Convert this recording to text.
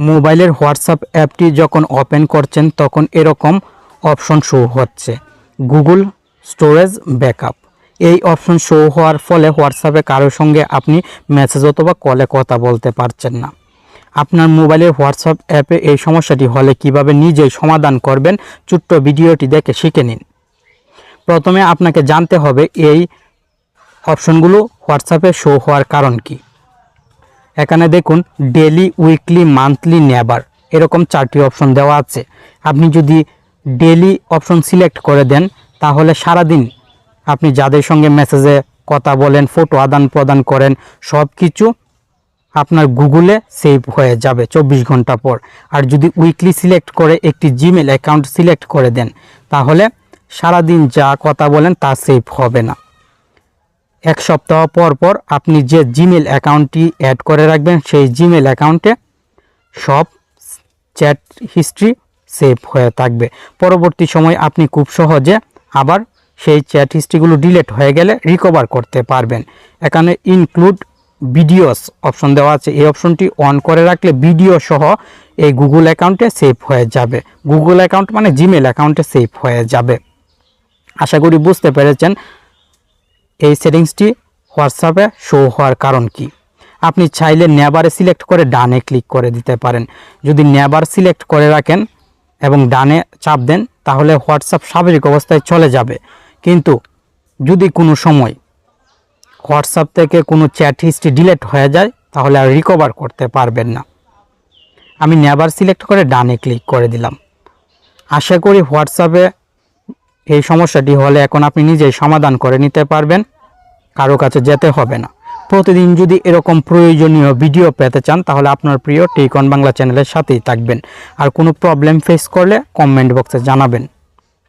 মোবাইলের হোয়াটসঅ্যাপ অ্যাপটি যখন ওপেন করছেন, তখন এরকম অপশন শো হচ্ছে। Google storage backup. এই অপশন শো হওয়ার ফলে হোয়াটসঅ্যাপে কারোর সঙ্গে আপনি মেসেজ অথবা কলে কথা বলতে পারছেন না। আপনার মোবাইলের হোয়াটসঅ্যাপ অ্যাপে এই সমস্যাটি হলে কীভাবে নিজেই সমাধান করবেন, ছোট্ট ভিডিওটি দেখে শিখে নিন। প্রথমে আপনাকে জানতে হবে এই অপশনগুলো হোয়াটসঅ্যাপে শো হওয়ার কারণ কি। এখানে দেখুন ডেলি উইকলি মান্থলি নেবার এরকম চারটি অপশন দেওয়া আছে। আপনি যদি ডেলি অপশন সিলেক্ট করে দেন, তাহলে সারাদিন আপনি যাদের সঙ্গে মেসেজে কথা বলেন ফটো আদান প্রদান করেন সব কিছু আপনার গুগলে সেভ হয়ে যাবে চব্বিশ ঘণ্টা পর। আর যদি উইকলি সিলেক্ট করে একটি জিমেল অ্যাকাউন্ট সিলেক্ট করে দেন, তাহলে সারাদিন যা কথা বলেন তা সেভ হবে না। এক সপ্তাহ পর পর আপনি যে জিমেল অ্যাকাউন্টটি অ্যাড করে রাখবেন, সেই জিমেল অ্যাকাউন্টে সব চ্যাট হিস্ট্রি সেভ হয়ে থাকবে। পরবর্তী সময় আপনি খুব সহজে আবার সেই চ্যাট হিস্ট্রিগুলো ডিলিট হয়ে গেলে রিকভার করতে পারবেন। এখানে ইনক্লুড ভিডিওস অপশন দেওয়া আছে। এই অপশনটি অন করে রাখলে ভিডিও সহ এই গুগল অ্যাকাউন্টে সেভ হয়ে যাবে। গুগল অ্যাকাউন্ট মানে জিমেল অ্যাকাউন্টে সেভ হয়ে যাবে। আশা করি বুঝতে পেরেছেন। এই সেটিংসটি হোয়াটসঅ্যাপে শো হওয়ার কারণ কি? আপনি চাইলে নেবারে সিলেক্ট করে ডানে ক্লিক করে দিতে পারেন। যদি নেবার সিলেক্ট করে রাখেন এবং ডানে চাপ দেন, তাহলে হোয়াটসঅ্যাপ স্বাভাবিক অবস্থায় চলে যাবে। কিন্তু যদি কোনো সময় হোয়াটসঅ্যাপ থেকে কোনো চ্যাট হিস্ট্রি ডিলেট হয়ে যায়, তাহলে আর রিকভার করতে পারবেন না। আমি নেবার সিলেক্ট করে ডানে ক্লিক করে দিলাম। আশা করি হোয়াটসঅ্যাপে এই সমস্যাটি হলে এখন আপনি নিজেই সমাধান করে নিতে পারবেন। কারও কাছে যেতে হবে না। প্রতিদিন যদি এরকম প্রয়োজনীয় ভিডিও পেতে চান, তাহলে আপনার প্রিয় টিকন বাংলা চ্যানেলের সাথেই থাকবেন। আর কোনো প্রবলেম ফেস করলে কমেন্ট বক্সে জানাবেন।